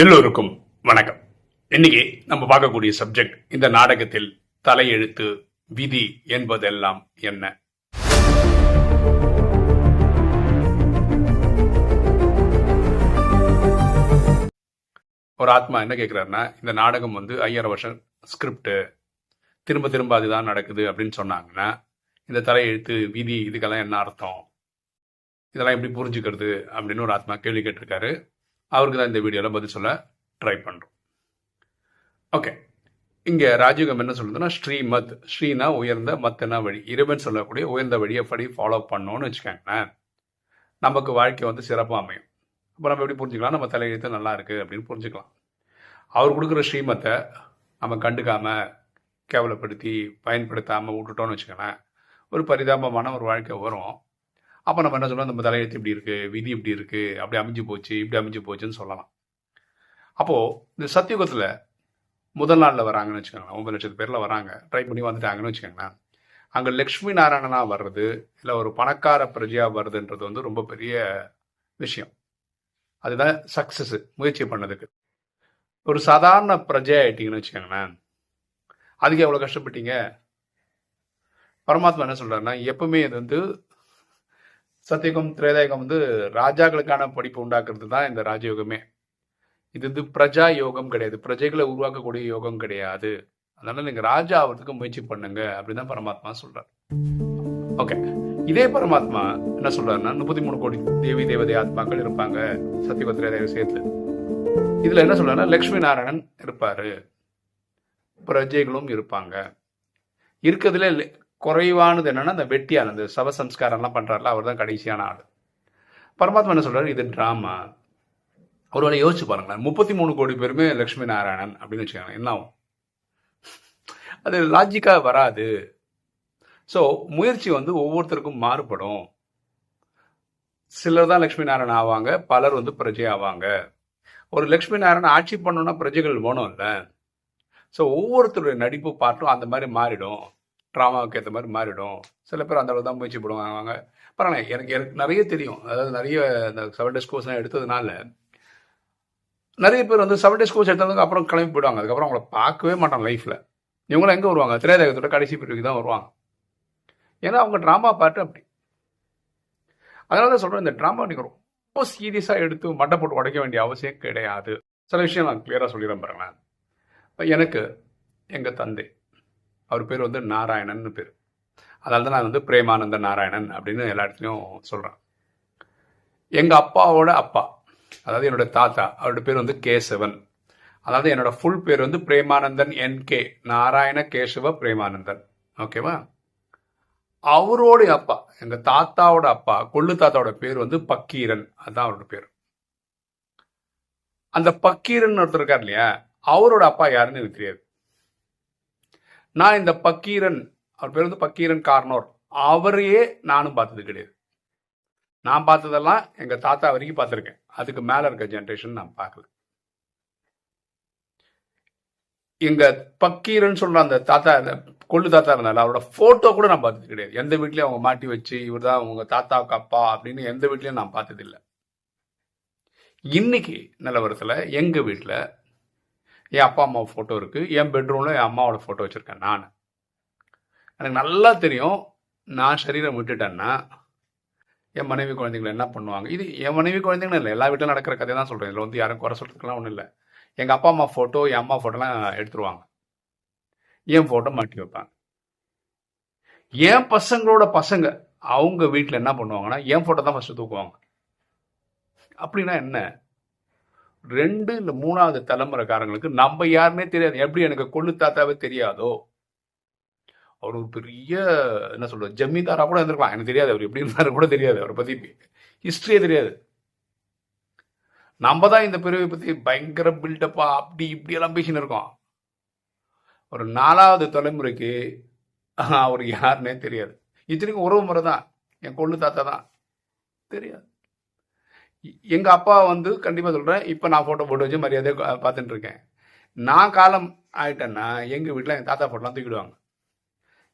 எல்லோருக்கும் வணக்கம். இன்னைக்கு நம்ம பார்க்கக்கூடிய சப்ஜெக்ட் இந்த நாடகத்தில் தலையெழுத்து விதி என்பதெல்லாம் என்ன? ஒரு ஆத்மா என்ன கேட்குறாருன்னா இந்த நாடகம் வந்து ஐயாயிரம் வருஷம் ஸ்கிரிப்ட் திரும்ப திரும்ப அதுதான் நடக்குது அப்படின்னு சொன்னாங்கன்னா இந்த தலையெழுத்து விதி இதுக்கெல்லாம் என்ன அர்த்தம்? இதெல்லாம் எப்படி புரிஞ்சுக்கிறது அப்படின்னு ஒரு ஆத்மா கேள்வி கேட்டிருக்காரு. அவருக்கு தான் இந்த வீடியோவில் பதில் சொல்ல ட்ரை பண்ணுறோம் ஓகே இங்கே ராஜயோகம் என்ன சொல்லுதுன்னா ஸ்ரீமத் ஸ்ரீனா உயர்ந்த மத்தனா வழி. இறைவன் சொல்லக்கூடிய உயர்ந்த வழியை படி ஃபாலோ பண்ணோன்னு வச்சுக்கோங்களேன். நமக்கு வாழ்க்கை வந்து சிறப்பாக அமையும். அப்போ நம்ம எப்படி புரிஞ்சுக்கலாம்? நம்ம தலையெழுத்து நல்லா இருக்குது அப்படின்னு புரிஞ்சுக்கலாம். அவர் கொடுக்குற ஸ்ரீமத்தை நம்ம கண்டுக்காமல் கேவலப்படுத்தி பயன்படுத்தாமல் விட்டுட்டோம்னு வச்சுக்கோங்களேன். ஒரு பரிதாபமான ஒரு வாழ்க்கை வரும். அப்போ நம்ம என்ன சொல்லலாம் நம்ம தலையெழுத்து இப்படி இருக்குது விதி இப்படி இருக்குது அப்படி அமைஞ்சு போச்சு இப்படி அமைஞ்சு போச்சுன்னு சொல்லலாம். அப்போது இந்த சத்தியுகத்தில் முதல் நாளில் வராங்கன்னு வச்சுக்கோங்களேன் ஒம்பது லட்சத்து பேரில் வராங்க. ட்ரை பண்ணி வந்துட்டாங்கன்னு வச்சுக்கோங்களேன். அங்கே லக்ஷ்மி நாராயணனாக வர்றது இல்லை ஒரு பணக்கார பிரஜையாக வருதுன்றது வந்து ரொம்ப பெரிய விஷயம். அதுதான் சக்ஸஸ் முயற்சி பண்ணதுக்கு. ஒரு சாதாரண பிரஜை ஆயிட்டீங்கன்னு வச்சுக்கோங்களேன் அதுக்கு எவ்வளோ கஷ்டப்பட்டீங்க? பரமாத்மா என்ன சொல்கிறாருன்னா எப்பவுமே இது வந்து சத்தியகம் திரேதாயகம் வந்து ராஜாக்களுக்கான படிப்பு உண்டாக்குறது தான் இந்த ராஜயோகமே. இது வந்து பிரஜா யோகம் கிடையாது. பிரஜைகளை உருவாக்கக்கூடிய யோகம் கிடையாது. அதனால நீங்க ராஜா ஆகிறதுக்கு முயற்சி பண்ணுங்க அப்படின்னு தான் பரமாத்மா சொல்றாரு. ஓகே. இதே பரமாத்மா என்ன சொல்றாருன்னா முப்பத்தி மூணு கோடி தேவி தேவதை ஆத்மாக்கள் இருப்பாங்க சத்தியகம் திரேதாயம் சேர்த்து. இதுல என்ன சொல்றாருன்னா லக்ஷ்மி நாராயணன் இருப்பாரு. பிரஜைகளும் இருப்பாங்க. இருக்கிறதுல குறைவானது என்னன்னா அந்த வெட்டியால் அந்த சவசம்ஸ்காரம்லாம் பண்ணுறாருல அவர் தான் கடைசியான ஆள். பரமாத்மா என்ன சொல்கிறார் இது டிராமா ஒருவேளை யோசிச்சு பாருங்களேன். முப்பத்தி மூணு கோடி பேருமே லக்ஷ்மி நாராயணன் அப்படின்னு வச்சுக்கோங்க என்ன ஆகும்? அது லாஜிக்காக வராது. ஸோ முயற்சி வந்து ஒவ்வொருத்தருக்கும் மாறுபடும். சிலர் தான் லக்ஷ்மி நாராயணன் ஆவாங்க பலர் வந்து பிரஜை ஆவாங்க. ஒரு லக்ஷ்மி நாராயணன் ஆட்சி பண்ணணும்னா பிரஜைகள் வேணும்ல. ஸோ ஒவ்வொருத்தருடைய நடிப்பு பாட்டும் அந்த மாதிரி மாறிடும். ட்ராமாவுக்கு ஏற்ற மாதிரி மாறிடும். சில பேர் அந்த அளவு தான் முயற்சி போடுவாங்க. பரவாயில்ல எனக்கு எனக்கு நிறைய தெரியும். அதாவது நிறைய இந்த செவன் டேஸ் கோர்ஸ்லாம் எடுத்ததுனால நிறைய பேர் வந்து செவன் டேஸ் கோர்ஸ் எடுத்ததுக்கு அப்புறம் கிளம்பி போயிடுவாங்க. அதுக்கப்புறம் அவங்கள பார்க்கவே மாட்டாங்க லைஃப்பில் இவங்களாம் எங்கே வருவாங்க? திரையதகத்தோட கடைசி பிரிவுக்கு தான் வருவாங்க. ஏன்னா அவங்க ட்ராமா பாட்டு அப்படி. அதனால தான் சொல்கிறேன் இந்த ட்ராமா நீங்கள் ரொம்ப சீரியஸாக எடுத்து மட்டை போட்டு உடைக்க வேண்டிய அவசியம் கிடையாது. சில விஷயம் நான் கிளியராக சொல்லிடுறேன் பாருங்களேன். எனக்கு எங்கள் தந்தை அவர் பேர் வந்து நாராயணன் பேர். அதனால தான் நான் வந்து பிரேமானந்த நாராயணன் அப்படின்னு எல்லா இடத்துலையும் சொல்கிறேன் எங்கள் அப்பாவோட அப்பா அதாவது என்னோட தாத்தா அவரோட பேர் வந்து கேசவன். அதாவது என்னோட ஃபுல் பேர் வந்து பிரேமானந்தன் என் கே நாராயண கேசவ பிரேமானந்தன். ஓகேவா அவரோட அப்பா எங்கள் தாத்தாவோட அப்பா கொள்ளு தாத்தாவோட பேர் வந்து பக்கீரன். அதுதான் அவரோட பேர். அந்த பக்கீரன் ஒருத்தர் இருக்கார் இல்லையா? அவரோட அப்பா யாருன்னு எனக்கு தெரியாது. நான் இந்த பக்கீரன் அவர் பேர் வந்து பக்கீரன் கார்னோர். அவரையே நானும் பார்த்தது கிடையாது. நான் பார்த்ததெல்லாம் எங்க தாத்தா வரைக்கும் பார்த்துருக்கேன். அதுக்கு மேல இருக்க ஜென்ரேஷன் நான் பார்க்கல. எங்க பக்கீரன் சொல்ற அந்த தாத்தா அந்த கொள்ளு தாத்தா இருந்தால அவரோட போட்டோ கூட நான் பார்த்தது கிடையாது. எந்த வீட்லயும் அவங்க மாட்டி வச்சு இவர் தான் உங்க தாத்தாவுக்கு அப்பா அப்படின்னு எந்த வீட்லயும் நான் பார்த்தது இல்லை இன்னைக்கு நிலவரத்துல எங்க வீட்டில் என் அப்பா அம்மா ஃபோட்டோ இருக்குது என் பெட்ரூமில் என் அம்மாவோட ஃபோட்டோ வச்சுருக்கேன் நான். எனக்கு நல்லா தெரியும். நான் சரீரம் விட்டுட்டேன்னா என் மனைவி குழந்தைங்களை என்ன பண்ணுவாங்க? இது என் மனைவி குழந்தைங்களும் இல்லை எல்லா வீட்டிலும் நடக்கிற கதையை தான் சொல்கிறேன் இதில் வந்து யாரும் குறை சொல்கிறதுக்குலாம் ஒன்றும் இல்லை. எங்கள் அப்பா அம்மா ஃபோட்டோ என் அம்மா ஃபோட்டோலாம் எடுத்துருவாங்க. என் ஃபோட்டோ மாட்டி வைப்பாங்க. என் பசங்களோட பசங்க அவங்க வீட்டில் என்ன பண்ணுவாங்கன்னா என் ஃபோட்டோ தான் ஃபஸ்ட்டு தூக்குவாங்க. அப்படின்னா என்ன? ரெண்டு இல்லை மூணாவது தலைமுறைக்காரங்களுக்கு நம்ம யாருன்னே தெரியாது. எப்படி எனக்கு கொள்ளு தாத்தாவே தெரியாதோ? அவர் ஒரு பெரிய என்ன சொல்றது ஜமீன்தாரா கூட இருந்திருக்கலாம். எனக்கு தெரியாது அவர் எப்படி இருந்தாரு கூட தெரியாது. அவரை பத்தி ஹிஸ்டரியே தெரியாது. நம்ம தான் இந்த பிரிவை பத்தி பயங்கர பில்டப்பா அப்படி இப்படி எல்லாம் பேசின்னு இருக்கோம். ஒரு நாலாவது தலைமுறைக்கு அவர் யாருன்னே தெரியாது. இத்தனைக்கும் உறவு முறை தான். என் கொள்ளு தாத்தா தான். தெரியாது. எங்கள் எங்க அப்பா வந்து கண்டிப்பா சொல்றேன் இப்ப நான் போட்டோ போட்டு வச்சு மரியாதையாக பார்த்துட்டு இருக்கேன் நான் காலம் ஆயிட்டேன்னா எங்க வீட்டில் என் தாத்தா போட்டோலாம் தூக்கிடுவாங்க.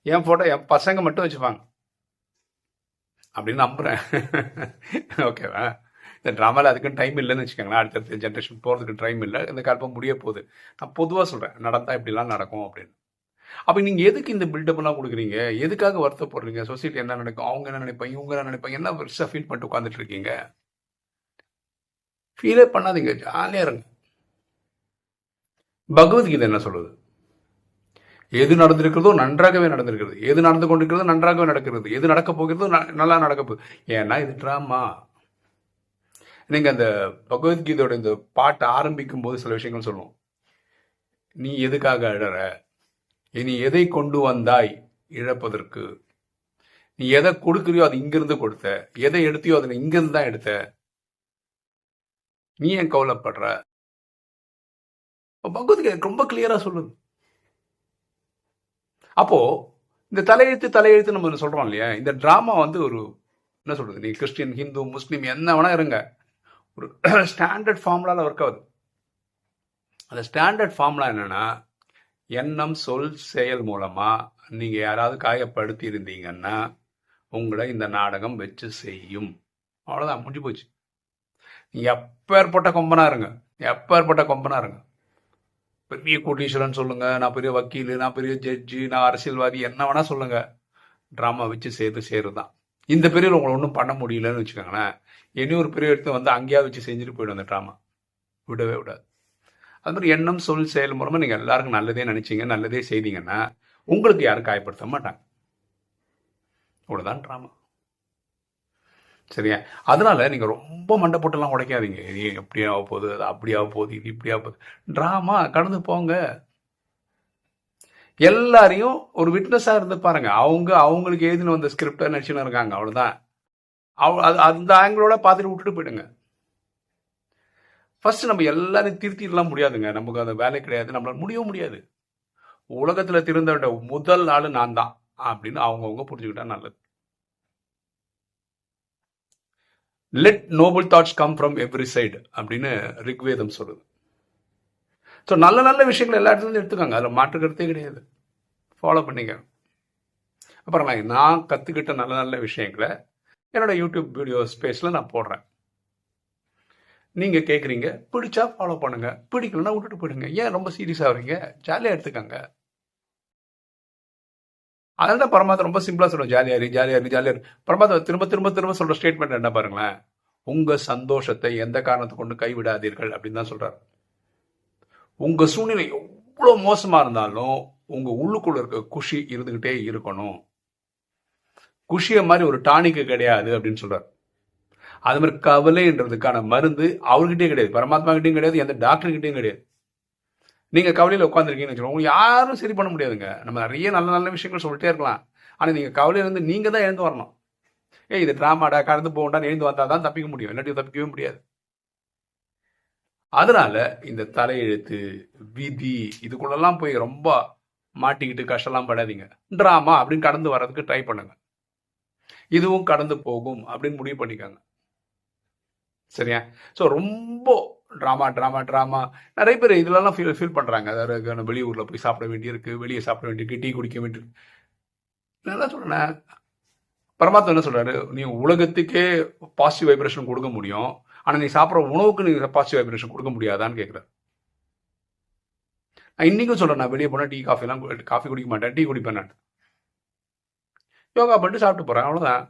என் போட்டோ என் பசங்க மட்டும் வச்சுப்பாங்க. அப்படின்னு நம்புறேன். ஓகேவா இந்த ட்ராமாவில் அதுக்குன்னு டைம் இல்லைன்னு வச்சுக்கோங்களேன். அடுத்தடுத்த ஜென்ரேஷன் போகிறதுக்கு டைம் இல்லை. இந்த கல்பம் முடிய போகுது. நான் பொதுவாக சொல்கிறேன் நடந்தால் இப்படிலாம் நடக்கும் அப்படின்னு. அப்போ நீங்கள் எதுக்கு இந்த பில்டப்லாம் கொடுக்குறீங்க? எதுக்காக வருத்தப்படுறீங்க? சொசைட்டி என்ன நினைக்கும்? அவங்க என்ன நினைப்பாங்க? இவங்க என்ன நினைப்பாங்க? என்ன பெருசாக ஃபீல் பண்ணிட்டு உட்காந்துட்டு இருக்கீங்க? ஃபீலே பண்ணாதீங்க ஜாலியாக இருங்க. பகவத்கீதை என்ன சொல்லுது? எது நடந்திருக்கிறதோ நன்றாகவே நடந்திருக்கிறது. எது நடந்து கொண்டிருக்கிறதோ நன்றாகவே நடக்கிறது. எது நடக்க போகிறதோ ந- நல்லா நடக்க போகுது. ஏன்னா இது ட்ராமா நீங்கள் அந்த பகவத்கீதையோட இந்த பாட்டை ஆரம்பிக்கும் போது சில விஷயங்கள் சொல்லுவோம். நீ எதுக்காக அழற? நீ எதை கொண்டு வந்தாய் இழப்பதற்கு? நீ எதை கொடுக்குறியோ அது இங்கிருந்து கொடுத்த? எதை எடுத்தியோ அதை இங்கிருந்து தான் எடுத்த? நீ ஏன் கவலைப்படுற? பகவத்கீதை ரொம்ப கிளியரா சொல்லுது. அப்போ இந்த தலையெழுத்து தலையெழுத்து நம்ம சொல்றோம் இல்லையா? இந்த டிராமா வந்து ஒரு என்ன சொல்றது நீ கிறிஸ்டியன் ஹிந்து முஸ்லீம் என்ன வேணா இருங்க. ஒரு ஸ்டாண்டர்ட் ஃபார்முலால ஒர்க் ஆகுது. அந்த ஸ்டாண்டர்ட் ஃபார்முலா என்னன்னா எண்ணம் சொல் செயல் மூலமா நீங்க யாராவது காயப்படுத்தி இருந்தீங்கன்னா உங்களை இந்த நாடகம் வச்சு செய்யும். அவ்வளோதான் முடிஞ்சு போச்சு. எப்பேற்பட்ட கொம்பனா இருங்க. எப்பேற்பட்ட கொம்பனா இருங்க. பெரிய கோட்டீஸ்வரன் சொல்லுங்க நான் பெரிய வக்கீல் நான் பெரிய ஜட்ஜு நான் அரசியல்வாதி என்ன வேணா சொல்லுங்க. ட்ராமா வச்சு சேர்த்து சேருதான். இந்த பெரியவர் உங்களை ஒன்றும் பண்ண முடியலன்னு வச்சுக்கோங்களேன். இனி ஒரு பெரிய எடுத்து வந்து அங்கேயாவது வச்சு செஞ்சுட்டு போயிடும் அந்த ட்ராமா. விடவே விடாது. அது மாதிரி எண்ணம் சொல் செயல் மூலமாக நீங்கள் எல்லாருக்கும் நல்லதே நினச்சிங்க நல்லதே செய்தீங்கன்னா உங்களுக்கு யாரும் காயப்படுத்த மாட்டாங்க. இவ்வளோதான் ட்ராமா. சரியா? அதனால நீங்கள் ரொம்ப மண்டை போட்டுலாம் உடைக்காதீங்க. இது எப்படி ஆக போகுது? அது அப்படி ஆக போகுது இது இப்படி ஆக போகுது. ட்ராமா கடந்து போங்க. எல்லாரையும் ஒரு விட்னஸாக இருந்து பாருங்க. அவங்க அவங்களுக்கு எழுதின வந்த ஸ்கிரிப்டை நடிச்சுன்னு இருக்காங்க. அவ்வளோதான் அவ அது அந்த ஆங்கிளோட பார்த்துட்டு விட்டுட்டு போயிடுங்க. ஃபர்ஸ்ட் நம்ம எல்லாரையும் திருத்திடலாம் முடியாதுங்க. நமக்கு அந்த வேலை கிடையாது. நம்மளால் முடியவும் முடியாது. உலகத்தில் திருந்த முதல் நாள் நான் தான். அப்படின்னு அவங்கவுங்க புரிஞ்சுக்கிட்டா நல்லது. Let noble thoughts come from every side அப்படின்னு ரிக்வேதம் சொல்லுது. ஸோ நல்ல நல்ல விஷயங்கள் எல்லா இடத்துலையும் எடுத்துக்கோங்க. அதில் மாற்றுக்கிறதே கிடையாது. ஃபாலோ பண்ணிக்க அப்புறம் நான் நான் கற்றுக்கிட்ட நல்ல நல்ல விஷயங்களை என்னோட யூடியூப் வீடியோ ஸ்பேஸில் நான் போடுறேன். நீங்கள் கேட்குறீங்க பிடிச்சா ஃபாலோ பண்ணுங்கள் பிடிக்கலன்னா விட்டுட்டு போயிடுங்க. ஏன் ரொம்ப சீரியஸாக வரீங்க ஜாலியாக எடுத்துக்கோங்க. அதனால தான் பரமாத்மா ரொம்ப சிம்பிளாக சொல்லுவோம் ஜாலியாக இரு ஜாலியாக இரு ஜாலியாக இரு. பரமாத்மா திரும்ப திரும்ப திரும்ப சொல்கிற ஸ்டேட்மெண்ட் என்ன பாருங்களேன்? உங்கள் சந்தோஷத்தை எந்த காரணத்தை கொண்டு கைவிடாதீர்கள் அப்படின்னு தான் சொல்கிறார் உங்கள் சூழ்நிலை எவ்வளோ மோசமாக இருந்தாலும் உங்கள் உள்ளுக்குள்ள இருக்க குஷி இருந்துக்கிட்டே இருக்கணும். குஷியை மாதிரி ஒரு டானிக்கு கிடையாது அப்படின்னு சொல்கிறார் அது மாதிரி கவலைன்றதுக்கான மருந்து அவர்கிட்டயும் கிடையாது. பரமாத்மா கிட்டயும் கிடையாது எந்த டாக்டர்கிட்டையும் கிடையாது. நீங்க கவலையில உட்காந்துருக்கீங்கன்னு வச்சுக்கோங்க. உங்களுக்கு யாரும் சரி பண்ண முடியாதுங்க. நம்ம நிறைய நல்ல நல்ல விஷயங்கள் சொல்லிட்டே இருக்கலாம். ஆனா நீங்க கவலையில இருந்து நீங்க தான் எழுந்து வரணும். ஏய் இது டிராமாடா கடந்து போகண்டான்னு எழுந்து வந்தா தான் தப்பிக்க முடியும். இல்லாட்டி தப்பிக்கவே முடியாது. அதனால இந்த தலையெழுத்து விதி இதுக்குள்ளெல்லாம் போய் ரொம்ப மாட்டிக்கிட்டு கஷ்டம்லாம் படாதீங்க. டிராமா அப்படின்னு கடந்து வர்றதுக்கு ட்ரை பண்ணுங்க. இதுவும் கடந்து போகும் அப்படின்னு முடிவு பண்ணிக்கோங்க. சரியா? ஸோ ரொம்ப ட்ராமா ட்ராமா ட்ராமா நிறைய பேர் இதுலலாம் ஃபீல் ஃபீல் பண்ணுறாங்க அதாவது வெளியூரில் போய் சாப்பிட வேண்டியிருக்கு வெளியே சாப்பிட வேண்டியிருக்கு டீ குடிக்க வேண்டியிருக்கு. நான் என்ன சொல்கிறேன் பரமாத்மா என்ன சொல்கிறாரு நீ உலகத்துக்கே பாசிட்டிவ் வைப்ரேஷன் கொடுக்க முடியும். ஆனால் நீ சாப்பிட்ற உணவுக்கு நீ பாசிட்டிவ் வைப்ரேஷன் கொடுக்க முடியாதான்னு கேட்குறேன் நான் இன்றைக்கும் சொல்கிறேன் நான் வெளியே போனால் டீ காஃபிலாம் காஃபி குடிக்க மாட்டேன் டீ குடிப்பேன் நான். யோகா பண்ணிட்டு சாப்பிட்டு போகிறேன் அவ்வளோதான்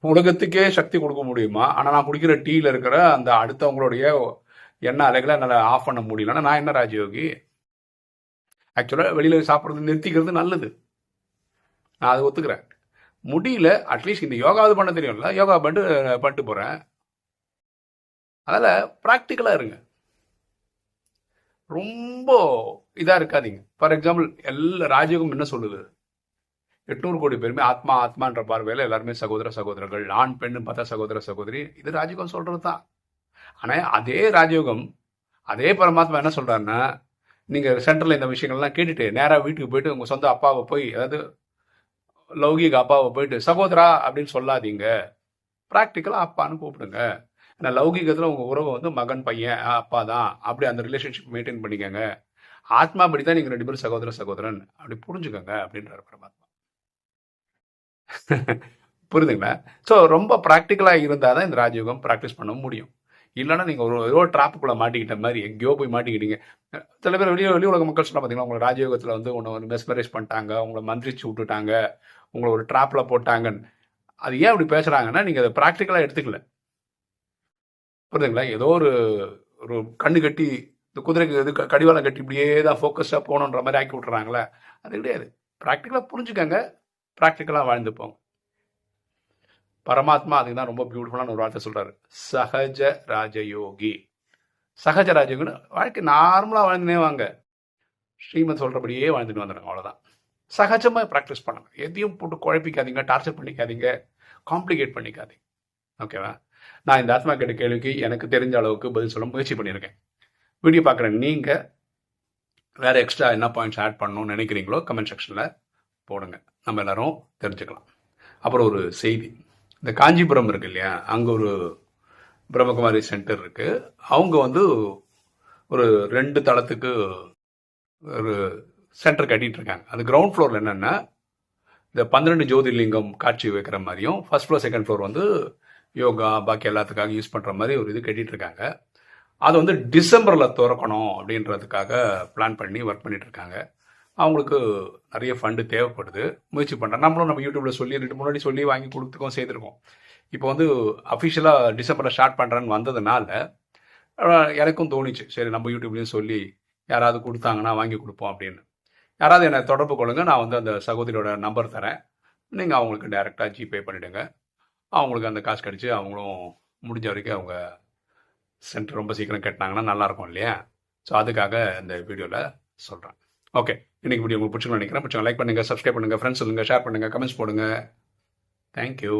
உலகத்துக்கே சக்தி கொடுக்க முடியுமா? ஆனால் நான் குடிக்கிற டீயில் இருக்கிற அந்த அடுத்தவங்களுடைய எண்ணெய் அலைகளை என்னால் ஆஃப் பண்ண முடியலன்னா நான் என்ன ராஜயோகி? ஆக்சுவலாக வெளியில் சாப்பிட்றது நிறுத்திக்கிறது நல்லது. நான் அதை ஒத்துக்கிறேன். முடியல அட்லீஸ்ட் இந்த யோகாவது பண்ண தெரியும்ல. யோகா பண்ணிட்டு பண்ணிட்டு போகிறேன் அதில் ப்ராக்டிக்கலாக இருங்க. ரொம்ப இதாக இருக்காதீங்க. ஃபார் எக்ஸாம்பிள் எல்லா ராஜயோகம் என்ன சொல்லுது? எட்நூறு கோடி பேருமே ஆத்மா ஆத்மான்ற பார்வையில் எல்லாருமே சகோதர சகோதரர்கள் ஆண் பெண்ணு பார்த்தா சகோதர சகோதரி இது ராஜயோகம் சொல்கிறது தான் ஆனால் அதே ராஜயோகம் அதே பரமாத்மா என்ன சொல்கிறாருன்னா நீங்கள் சென்டரில் இந்த விஷயங்கள்லாம் கேட்டுட்டு நேராக வீட்டுக்கு போயிட்டு உங்கள் சொந்த அப்பாவை போய் அதாவது லௌகிக அப்பாவை போயிட்டு சகோதரா அப்படின்னு சொல்லாதீங்க. ப்ராக்டிக்கலாக அப்பான்னு கூப்பிடுங்க. ஏன்னா லௌகிகத்தில் உங்கள் உறவு வந்து மகன் பையன் அப்பா தான் அப்படி அந்த ரிலேஷன்ஷிப் மெயின்டைன் பண்ணிக்கங்க. ஆத்மா படி தான் நீங்கள் ரெண்டு பேரும் சகோதர சகோதரன். அப்படி புரிஞ்சுக்கோங்க அப்படின்றாரு பரமாத்மா. புரியுதுங்களா ஸோ ரொம்ப ப்ராக்டிக்கலாக இருந்தால் தான் இந்த ராஜயோகம் ப்ராக்டிஸ் பண்ண முடியும். இல்லைன்னா நீங்கள் ஒரு ஏதோ ட்ராப்புக்குள்ளே மாட்டிக்கிட்ட மாதிரி எங்கேயோ போய் மாட்டிக்கிட்டீங்க. சில பேர் வெளியே வெளி உலக மக்கள் சொன்னால் பார்த்தீங்கன்னா உங்களை ராஜயோகத்தில் வந்து உன்னை வந்து மெஸ்மரைஸ் பண்ணிட்டாங்க உங்களை மந்திரிச்சு விட்டுட்டாங்க உங்களை ஒரு ட்ராப்பில் போட்டாங்கன்னு. அது ஏன் அப்படி பேசுகிறாங்கன்னா நீங்கள் அதை ப்ராக்டிக்கலாக எடுத்துக்கல. புரியுதுங்களா ஏதோ ஒரு ஒரு கண்ணு கட்டி இந்த குதிரைக்கு இது க- கடிவாளம் கட்டி இப்படியே தான் ஃபோக்கஸாக போகணுன்ற மாதிரி ஆக்கி விட்றாங்களே அது கிடையாது. ப்ராக்டிக்கலாக புரிஞ்சுக்கங்க. ப்ராக்டிக்கலாக வாழ்ந்துப்போம். பரமாத்மா அதுக்கு தான் ரொம்ப பியூட்டிஃபுல்லான ஒரு வார்த்தை சொல்கிறார் சகஜ ராஜயோகி. சகஜ ராஜயோகின்னு வாழ்க்கை நார்மலாக வாழ்ந்துனே வாங்க. ஸ்ரீமத் சொல்கிறபடியே வாழ்ந்துட்டு வந்துடுங்க அவ்வளோதான் சகஜமாக ப்ராக்டிஸ் பண்ணுங்க. எதையும் போட்டு குழப்பிக்காதீங்க டார்ச்சர் பண்ணிக்காதீங்க காம்ப்ளிகேட் பண்ணிக்காதீங்க. ஓகேவா நான் இந்த ஆத்மா கேட்ட கேள்விக்கு எனக்கு தெரிஞ்ச அளவுக்கு பதில் சொல்ல முயற்சி பண்ணியிருக்கேன். வீடியோ பார்க்குற நீங்கள் வேறு எக்ஸ்ட்ரா என்ன பாயிண்ட்ஸ் ஆட் பண்ணணும்னு நினைக்கிறீங்களோ கமெண்ட் செக்ஷனில் போடுங்க. நம்ம எல்லாரும் தெரிஞ்சுக்கலாம். அப்புறம் ஒரு செய்தி. இந்த காஞ்சிபுரம் இருக்கு இல்லையா? அங்கே ஒரு பிரம்மகுமாரி சென்டர் இருக்கு. அவங்க வந்து ஒரு ரெண்டு தளத்துக்கு ஒரு சென்டர் கட்டிட்டு இருக்காங்க. அது கிரவுண்ட் ஃப்ளோரில் என்னென்னா இந்த பன்னிரெண்டு ஜோதிர்லிங்கம் காட்சி வைக்கிற மாதிரியும் ஃபர்ஸ்ட் ஃப்ளோர் செகண்ட் ஃப்ளோர் வந்து யோகா பாக்கி எல்லாத்துக்காக யூஸ் பண்ணுற மாதிரி ஒரு இது கட்டிட்டு இருக்காங்க. அது வந்து டிசம்பரில் திறக்கணும் அப்படின்றதுக்காக பிளான் பண்ணி ஒர்க் பண்ணிட்டு இருக்காங்க. அவங்களுக்கு நிறைய ஃபண்டு தேவைப்படுது. முயற்சி பண்ணுறேன் நம்மளும் நம்ம யூடியூப்பில் சொல்லி ரெண்டு முன்னாடி சொல்லி வாங்கி கொடுத்துக்கோம் செய்திருக்கோம். இப்போ வந்து அஃபிஷியலாக டிசம்பரில் ஸ்டார்ட் பண்ணுறேன்னு வந்ததுனால எனக்கும் தோணுச்சு. சரி நம்ம யூடியூப்லேயும் சொல்லி யாராவது கொடுத்தாங்கன்னா வாங்கி கொடுப்போம் அப்படின்னு. யாராவது என்னை தொடர்பு கொள்ளுங்க. நான் வந்து அந்த சகோதரியோட நம்பர் தரேன். நீங்கள் அவங்களுக்கு டைரெக்டாக ஜிபே பண்ணிவிடுங்க அவங்களுக்கு அந்த காசு கிடச்சி அவங்களும் முடிஞ்ச வரைக்கும் அவங்க சென்டர் ரொம்ப சீக்கிரம் கட்டினாங்கன்னா நல்லாயிருக்கும் இல்லையா? ஸோ அதுக்காக இந்த வீடியோவில் சொல்கிறேன் ஓகே இன்னைக்கு வீடியோ உங்களுக்கு பிடிச்சிருக்கும்னு நினைக்கிறேன். பிடிச்சவங்க லைக் பண்ணுங்கள் சப்ஸ்கிரைப் பண்ணுங்கள் ஃப்ரெண்ட்ஸ் சொல்லுங்கள் ஷேர் பண்ணுங்கள் கமெண்ட்ஸ் போடுங்க. தேங்க்யூ